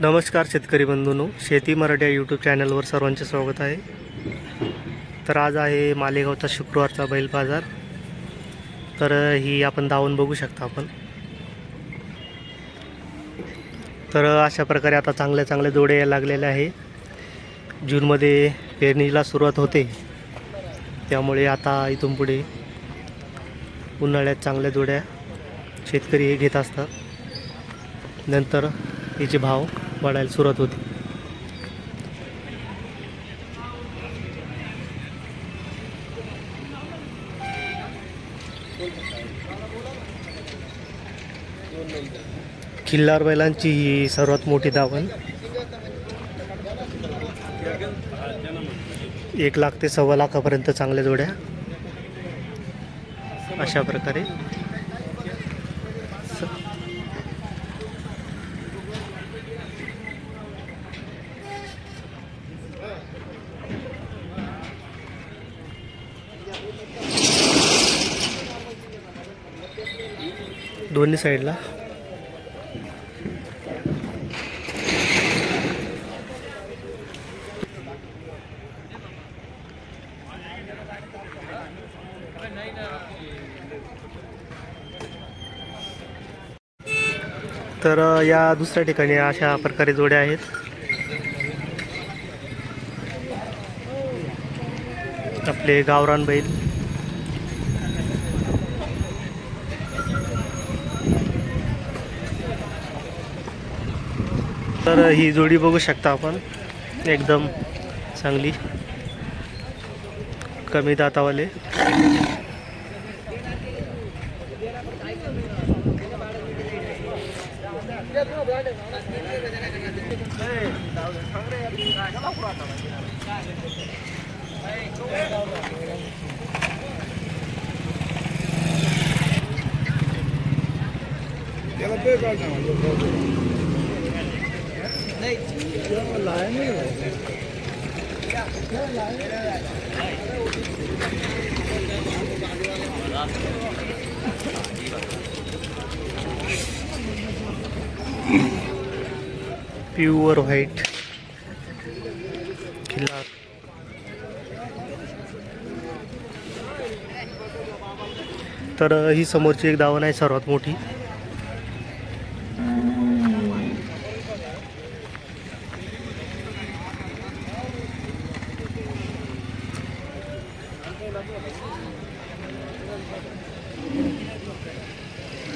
नमस्कार शेतकरी बंधूंनो शेती मराठी यूट्यूब चॅनलवर सर्वांचे स्वागत आहे. तर आज आहे मालेगावचा शुक्रवारचा बैल बाजार. तर ही आपण धावून बघू शकता आपण. तर अशा प्रकारे आता चांगल्या चांगल्या जोडे लागलेले लागलेल्या आहे जूनमध्ये पेरणीला सुरुवात होते. त्यामुळे आता इथून पुढे उन्हाळ्यात चांगल्या जोड्या शेतकरी हे घेत असतात. नंतर याचे भाव वाढायला सुरुवात होती. किल्लार बैलांची ही सर्वात मोठी दावण एक लाख ते सव्वा लाखापर्यंत चांगल्या जोड्या. अशा प्रकारे. दोन्ही साईडला. तर या दुसऱ्या ठिकाणी अशा प्रकारे जोड्या आहेत. आपले गावरान बैल. तर ही जोडी बघू शकता आपण. एकदम चांगली. कमी दातावाले. प्युअर व्हाईट किल्ला. तर ही समोरची एक दावण आहे सर्वात मोठी. Thank you.